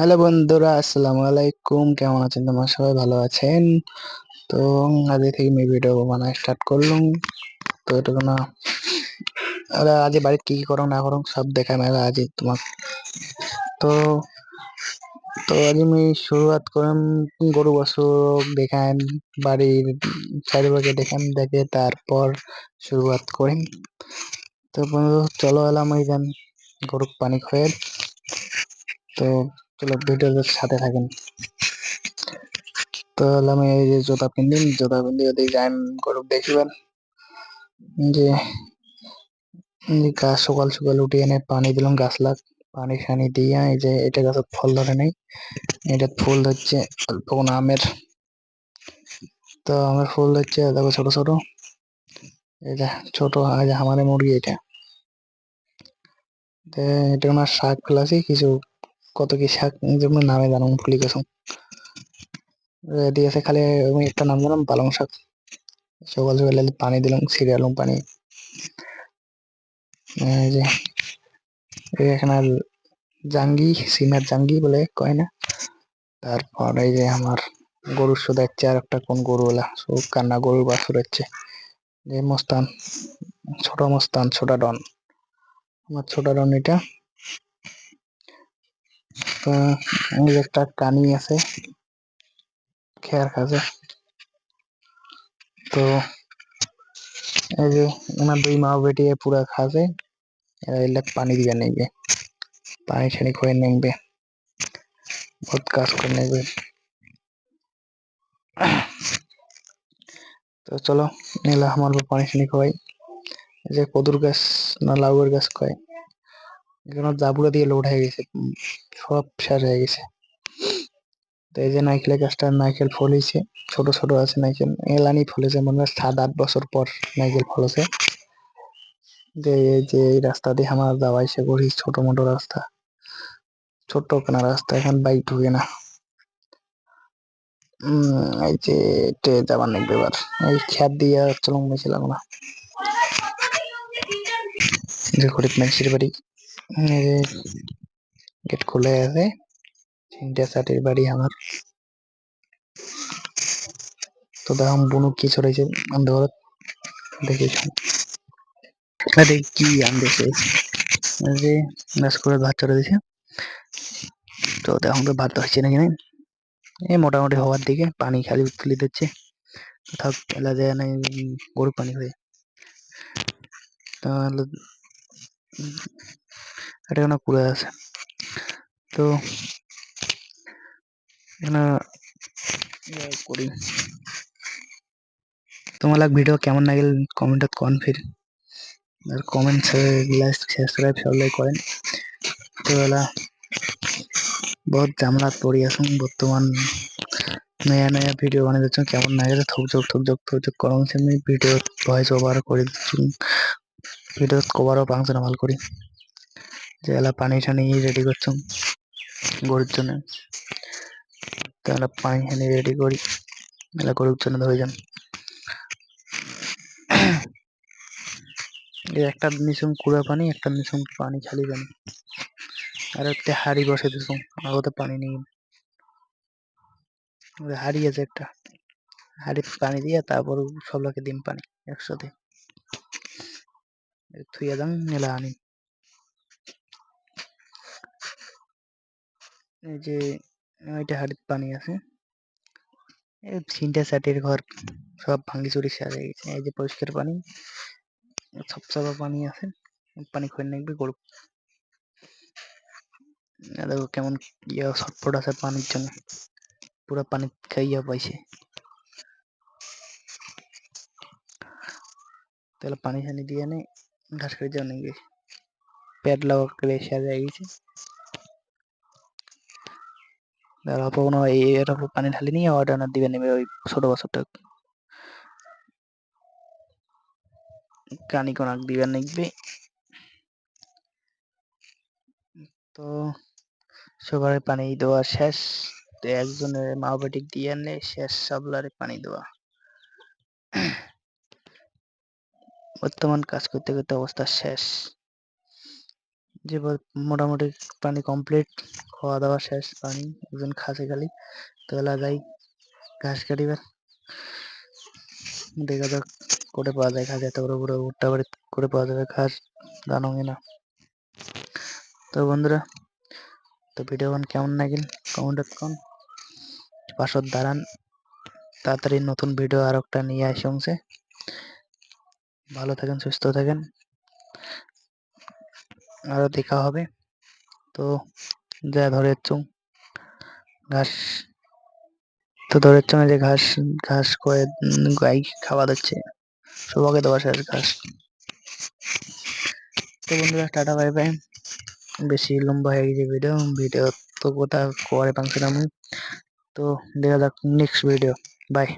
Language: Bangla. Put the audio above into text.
হ্যালো বন্ধুরা, আসসালামু আলাইকুম। কেমন আছেন তোমরা? সবাই ভালো আছেন? তো আজ থেকে আমি ভিডিও বানা স্টার্ট করলাম। তো এটা না ওরা আজ বাড়িতে কি কি করো না করো সব দেখায় মেলা আজ তোমার। তো তো আজ আমি শুরুয়াত করলাম গরু বাছুর দেখান, বাড়ির চারিপাশে দেখান, দেখে তারপর শুরুয়াত করেন তো বন্ধু, চলো এলাম ওই গরু পানি খয়ে তো চলো ভিডিওর সাথে থাকেন। তো আমি এই যে জোতা পিন্দিম জোতা পিন্দি যাই গরু দেখিবেন। যে গাছ সকাল সকাল উঠে এনে পানি দিলাম, গাছ লাগ, পানি সানি দিয়ে এই যে এটা গাছের ফল ধরে নেই, এটা ফুল ধরছে অল্প কোনো আমের। তো আমের ফুল ধরছে, দেখো ছোট ছোট। যে ছোট আমার মুরগি এটা। এটা আমার শাক ফেলাছি, কিছু কত কি শাক যেমন নামে জানো ফুলি গেছো দিয়েছে খালি আমি একটা নাম জানাম পালং শাক। সকাল সকাল পানি দিলাম সিরিয়ালম পানি। এই যে এখানে জাঙ্গি, সিমের জাঙ্গি বলে কয় না? তারপর এই যে আমার গরুর শুধু হচ্ছে আর একটা কোন গরুওয়ালা সব কান্না গরুর বাছুর হচ্ছে। যে মস্তান, ছোট মস্তান, ছোট ডন। আমার ছোট ডন এটা। একটা কানি আছে। খেয়ার কাছে তো এই যে ওনার দুই মা বেটি পুরা খাসে এরা এলে পানি দিবে নেবে পানি ছানি করে নেবে বহুত কাজ করে নেবে তো চলো, নিলা আমার পানি ছানি খাওয়াই যে কদুর গাছ না লাউয়ের গাছ কয় এখানে জাবুড়া দিয়ে লোড হয়ে গেছে। সব শেষ হয়ে গেছে। তো এই যে নাইকেল গাছটা নাইকেল ফলেছে ছোট ছোট আছে নাইকেল এলানি ফলেছে মনে হয় সাত, আট বছর পর নাইকেল ফলেছে যে এই যে এই রাস্তা দিয়ে আমার যাওয়া এসে করি, ছোট মোটো রাস্তা। ছোট্ট কেনা রাস্তা? এখন বাইক ঢুকে না। এই যে টে যাবার নেই এবার। এই খ্যাত দিয়ে চলং না। যে গরিব বাড়ি। গেট খুলে আছে তিনটা চাটির বাড়ি আমার। তো দেখুন বুনু কি ছড়াইছে অন্ধকার দেখিস আরে কি আনতেছে। যে গাছ করে ভাত চড়ে দিছে। তো দেখুন তো ভাত হচ্ছে নাকি নাই? এই মোটামুটি হওয়ার দিকে পানি খালি তুলে দিচ্ছে। কোথাও ফেলা যায় না গরু পানি হয়ে। তাহলে এটা কোনো কুড়ে আছে। তো করি। তোমার ভিডিও কেমন লাগিল? কমেন্টত কন ফির আর কমেন্ট লাইক সাবস্ক্রাইব সবাই করেন। তো এলা বহুত ঝামেলাত পড়ি আছো বর্তমান। নয়া নয়া ভিডিও বানাই দিচ্ছ কেমন না গেলে থুক যোগ থুক যোগ থুক যোগ করম আমি ভিডিও ভয়েস ওভার করে দিচ্ছি। ভিডিও কভারও পাংছে না ভালো করি। যে এলা পানি টানি রেডি করছ গরুর তাহলে পানি টানি রেডি করি। এলা গরুর জন্য ধরে যান। একটা নিচুম কুড়া পানি, একটা নিচুম পানি খালি পানি আর একটা হাড়ি বসে দিছো আগতে পানি নেই। হাড়ি আছে একটা। হাড়ি পানি দিয়ে তারপর সব লোকে দিন পানি একসাথে। থুইয়া যান মেলা আনি। এই যে এটা হাড়ির পানি আছে তিনটা চাটির ঘর সব ভাঙি চুরি শেষ হয়ে গেছে। এই যে পরিষ্কার পানি, সব সবসাবা পানি আছে। পানি খোঁজ নেবে গরু। দেখো কেমন ইয়া, ছটফট আছে পানির জন্য। পুরো পানি খাইয়া পাইছে। তাহলে পানি ছানি দিয়ে নে ঘাস করে যাও নাকি পেট লাগা করে সাজা গেছে। আর অল্প কোনো এর উপর পানি ঢালি নিয়ে অর্ডার দিবে নেবে ওই ছোট বছরটা কানি কোনাক দিবে নিকবে তো সবার পানি দেওয়া শেষ। তো একজনের মা বেটিক দিয়ে নে শেষ? সবলারে পানি দেওয়া বর্তমান কাজ করতে করতে অবস্থা শেষ। যে মোটামুটি পানি কমপ্লিট। খাওয়া দাওয়া শেষ, পানি, একজন খাসি খালি। তো এলা যাই, ঘাস কাটিবার। দেখা যাক, কোটে পাওয়া যায় ঘাস, এত বড় বড় ভুট্টা বাড়ি করে পাওয়া যাবে ঘাস, জানো না? তো বন্ধুরা, তো ভিডিও কেমন লাগিল? কমেন্ট কোন পাশত দাঁড়ান, তাড়াতাড়ি নতুন ভিডিও আর একটা নিয়ে আসছে ভালো থাকেন, সুস্থ থাকেন। আরও দেখা হবে। তো যা ধরে চুং ঘাস, তো ধরে চুং যে ঘাস ঘাস করে গাই খাওয়া দিচ্ছে। সবাইকে দেওয়া শেষ ঘাস। তো বন্ধুরা, টাটা, বাই বাই। বেশি লম্বা হয়ে গেছে ভিডিও ভিডিও তো কোথা করে পাংছিলাম তো দেখা যাক নেক্সট ভিডিও বাই